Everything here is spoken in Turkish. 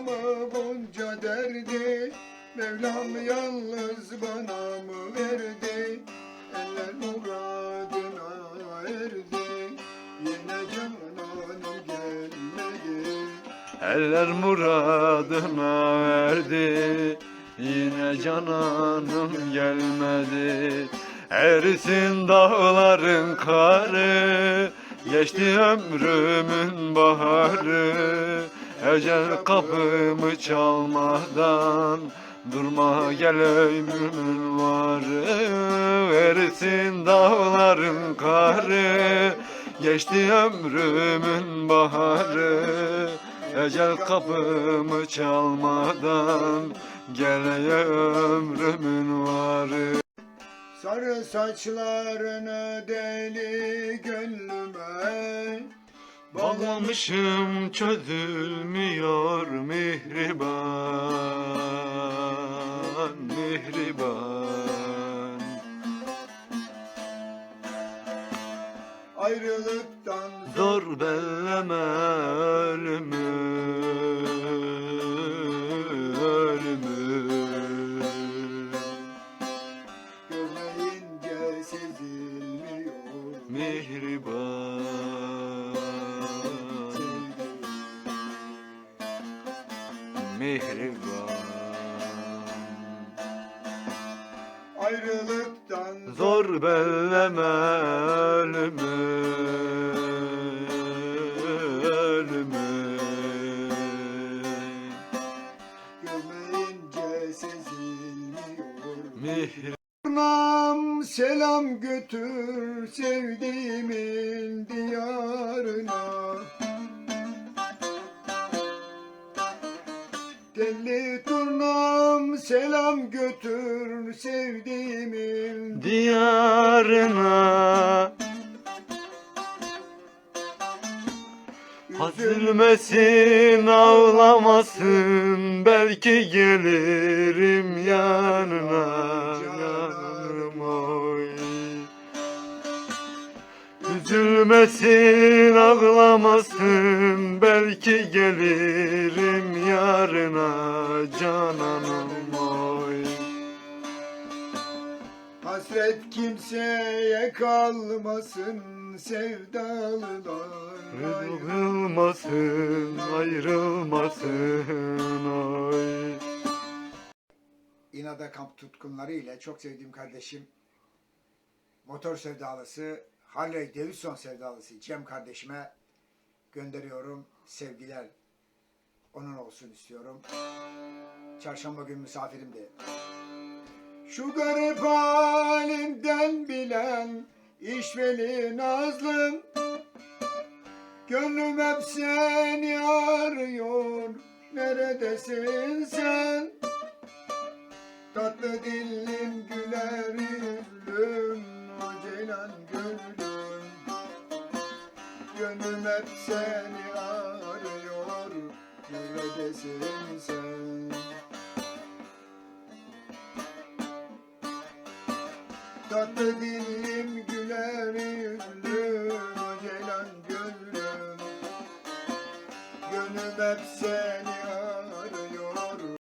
mı bunca derdi Mevlam yalnız bana mı verdi? Eller muradına erdi Yine cananım gelmedi. Eller muradına erdi Yine cananım gelmedi. Erisin dağların karı Geçti ömrümün baharı Ecel kapımı çalmadan Durma gel ömrümün varı Erisin dağların karı. Geçti ömrümün baharı Ecel kapımı çalmadan Gele ömrümün varı. Sarı saçlarını deli gönlüme Bağlamışım çözülmüyor mihriban Mihriban. Ayrılıktan Zor belleme ölümü Mihriban Mihriban Ayrılıktan Zor belleme ölümü Ölümü görmeyince sezilmiyor Mihriban Nam selam götür sevdiğimin diyarına Telli turnam selam götür sevdiğimin diyarına. Üzülmesin ağlamasın belki gelirim yanına Üzülmesin ağlamasın belki gelirim yarına cananım oy Hasret kimseye kalmasın sevdalılar Ayrılmasın, ayrılmasın oy. İnada kamp tutkunları ile çok sevdiğim kardeşim motor sevdalısı Harley Davidson sevdalısı Cem kardeşime gönderiyorum sevgiler onun olsun istiyorum. Çarşamba günü misafirimdi. Şu garip halimden bilen işveli nazlım Gönlüm hep seni arıyor Neredesin sen? Tatlı dillim güler yüzlüm ceylan gönlüm Gönlüm hep seni arıyor Neredesin sen? Tatlı dillim güler yüzlüm ceylan gönlüm Gönlüm hep seni